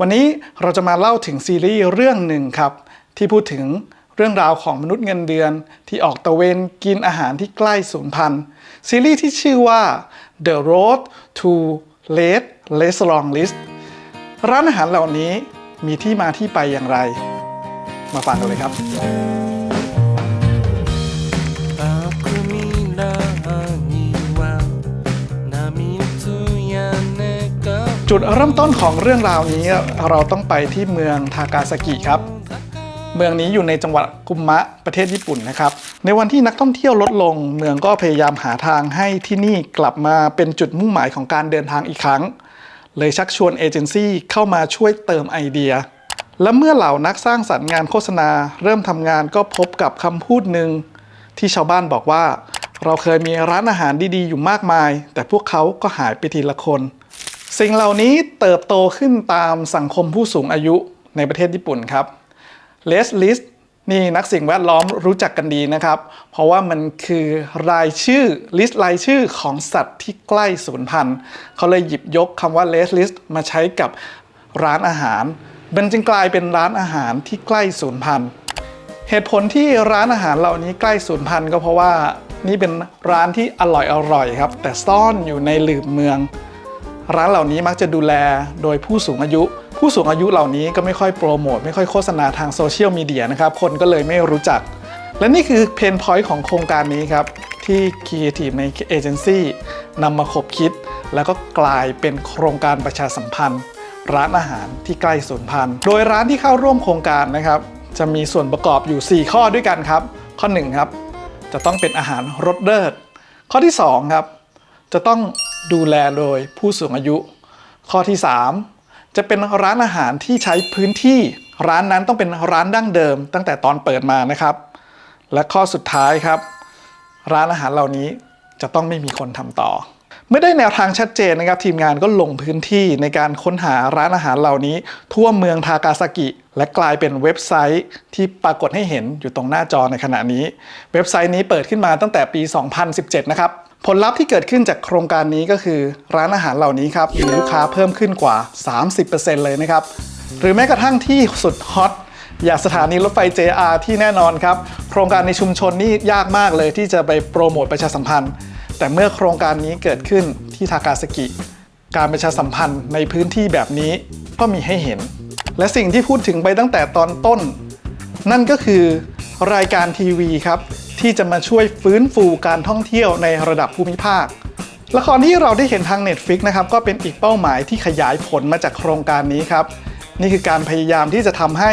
วันนี้เราจะมาเล่าถึงซีรีส์เรื่องหนึ่งครับ ที่พูดถึงเรื่องราวของมนุษย์เงินเดือน ที่ออกตะเวนกินอาหารที่ใกล้สูญพันธุ์ซีรีส์ที่ชื่อว่า The Road to Late Restaurant List ร้านอาหารเหล่านี้มีที่มาที่ไปอย่างไร มาฟังกันเลยครับ จุดเริ่มต้นของเรื่องราวนี้เราต้องไปที่เมืองทากาซากิครับ เมืองนี้อยู่ในจังหวัดกุมมะประเทศญี่ปุ่นนะครับ ในวันที่นักท่องเที่ยวลดลง เมืองก็พยายามหาทางให้ที่นี่กลับมาเป็นจุดมุ่งหมายของการเดินทางอีกครั้ง เลยชักชวนเอเจนซี่เข้ามาช่วยเติมไอเดีย และเมื่อเหล่านักสร้างสรรค์งานโฆษณา เริ่มทำงานก็พบกับคำพูดหนึ่งที่ชาวบ้านบอกว่า เราเคยมีร้านอาหารดีๆ อยู่มากมาย แต่พวกเขาก็หายไปทีละคน สิ่งเหล่านี้เติบโตขึ้นตามสังคมผู้สูงอายุในประเทศญี่ปุ่นครับเลสลิสนี่นักสิ่งแวดล้อมรู้จักกันดีนะครับ เพราะว่ามันคือรายชื่อลิสต์รายชื่อของสัตว์ที่ใกล้สูญพันธุ์เขาเลยหยิบยกคำว่าเลสลิสมาใช้กับร้านอาหาร มันจึงกลายเป็นร้านอาหารที่ใกล้สูญพันธุ์เหตุผลที่ร้านอาหารเหล่านี้ใกล้สูญพันธุ์ก็เพราะว่านี่เป็นร้านที่อร่อยอร่อยๆครับ แต่ซ่อนอยู่ในหลืบเมือง ร้านเหล่านี้มักจะดูแลโดยผู้สูงอายุ ผู้สูงอายุเหล่านี้ก็ไม่ค่อยโปรโมท ไม่ค่อยโฆษณาทางโซเชียลมีเดียนะครับ คนก็เลยไม่รู้จัก และนี่คือเพนพอยต์ของโครงการนี้ครับ ที่ครีเอทีฟในเอเจนซี่นำมาคบคิด แล้วก็กลายเป็นโครงการประชาสัมพันธ์ ร้านอาหารที่ใกล้สูญพันธุ์ โดยร้านที่เข้าร่วมโครงการนะครับ จะมีส่วนประกอบอยู่ 4 ข้อด้วยกันครับ ข้อ1ครับจะต้องเป็นอาหารรสเลิศข้อที่2ครับจะต้อง ดูแลโดยผู้สูงอายุ ข้อที่ 3 จะเป็นร้านอาหารที่ใช้พื้นที่ ร้านนั้นต้องเป็นร้านดั้งเดิม ตั้งแต่ตอนเปิดมานะครับ และข้อสุดท้ายครับ ร้านอาหารเหล่านี้จะต้องไม่มีคนทำต่อเมื่อได้แนวทางชัดเจนนะครับทีมงานก็ลงพื้นที่ในการค้นหาร้านอาหารเหล่านี้ ทั่วเมืองทากาซากิ และกลายเป็นเว็บไซต์ที่ปรากฏให้เห็นอยู่ตรงหน้าจอในขณะนี้ เว็บไซต์นี้เปิดขึ้นมาตั้งแต่ปี 2017 นะครับ ผลลัพธ์ที่เกิดขึ้นจากโครงการนี้ก็คือร้านอาหารเหล่านี้ครับมีลูกค้าเพิ่มขึ้นกว่า 30%เลยนะครับ หรือแม้กระทั่งที่สุดฮอตอย่างสถานีรถไฟ JR ที่แน่นอนครับ โครงการในชุมชนนี่ยากมากเลยที่จะไปโปรโมทประชาสัมพันธ์ แต่เมื่อโครงการนี้เกิดขึ้นที่ทากาซากิ การประชาสัมพันธ์ในพื้นที่แบบนี้ก็มีให้เห็น และสิ่งที่พูดถึงไปตั้งแต่ตอนต้น นั่นก็คือรายการทีวีครับ ที่จะมาช่วยฟื้นฟูการท่องเที่ยวในระดับภูมิภาค ละครที่เราได้เห็นทาง Netflix นะครับก็เป็นอีกเป้าหมายที่ขยายผลมาจากโครงการนี้ครับ นี่คือการพยายามที่จะทำให้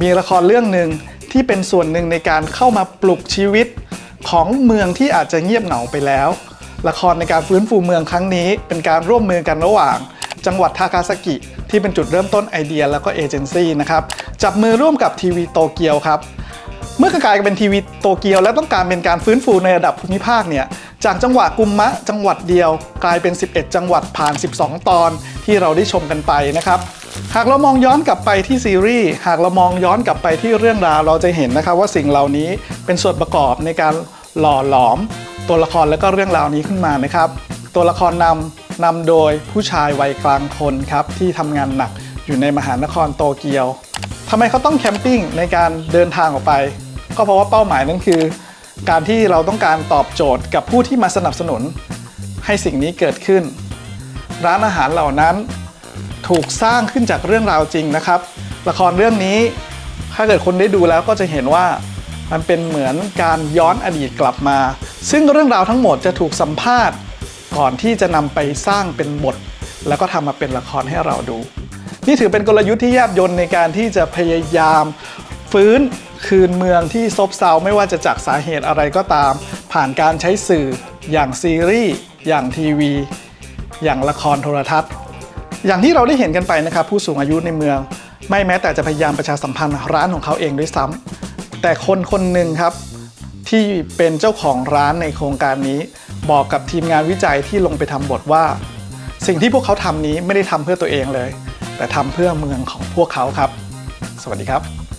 มีละครเรื่องหนึ่งที่เป็นส่วนหนึ่งในการเข้ามาปลุกชีวิตของเมืองที่อาจจะเงียบเหงาไปแล้ว ละครในการฟื้นฟูเมืองครั้งนี้ เป็นการร่วมมือกันระหว่าง จังหวัดทากาซากิ ที่เป็นจุดเริ่มต้นไอเดียแล้วก็เอเจนซี่นะครับจับมือร่วมกับทีวีโตเกียวครับ เมื่อกลายเป็นทีวีโตเกียว และต้องการเป็นการฟื้นฟูในระดับภูมิภาคเนี่ยจากจังหวัดกุมมะจังหวัดเดียว กลายเป็น 11 จังหวัดผ่าน 12 ตอนที่เราได้ชมกันไปนะครับหากเรามองย้อนกลับไปที่ซีรีส์หากเรามองย้อนกลับไปที่เรื่องราวเราจะเห็นนะครับว่าสิ่งเหล่านี้เป็นส่วนประกอบในการหล่อหลอม ตัวละครและก็เรื่องราวนี้ขึ้นมานะครับ ตัวละครนำนำโดยผู้ชายวัยกลางคนครับที่ทำงานหนักอยู่ในมหานครโตเกียวทำไมเขาต้องแคมปิ้งในการเดินทางออกไป ก็เพราะว่าเป้าหมายนั้นคือ การที่เราต้องการตอบโจทย์กับผู้ที่มาสนับสนุน ให้สิ่งนี้เกิดขึ้น ร้านอาหารเหล่านั้นถูกสร้างขึ้นจากเรื่องราวจริงนะครับ ละครเรื่องนี้ถ้าเกิดคนได้ดูแล้วก็จะเห็นว่ามันเป็นเหมือนการย้อนอดีตกลับมา ซึ่งเรื่องราวทั้งหมดจะถูกสัมภาษณ์ ก่อนที่จะนำไปสร้างเป็นบท แล้วก็ทำมาเป็นละครให้เราดู นี่ถือเป็นกลยุทธ์ที่แยบยลในการที่จะพยายามฟื้น คืนเมืองที่ซบเซาไม่ว่าจะจากสาเหตุอะไรก็ตาม ผ่านการใช้สื่ออย่างซีรีส์อย่างทีวี อย่างละครโทรทัศน์ อย่างที่เราได้เห็นกันไปนะครับ ผู้สูงอายุในเมือง ไม่แม้แต่จะพยายามประชาสัมพันธ์ร้านของเขาเองด้วยซ้ำแต่คนคนหนึ่งครับที่เป็นเจ้าของร้านในโครงการนี้ บอกกับทีมงานวิจัยที่ลงไปทำบทว่า สิ่งที่พวกเขาทำนี้ไม่ได้ทำเพื่อตัวเองเลย แต่ทำเพื่อเมืองของพวกเขาครับ สวัสดีครับ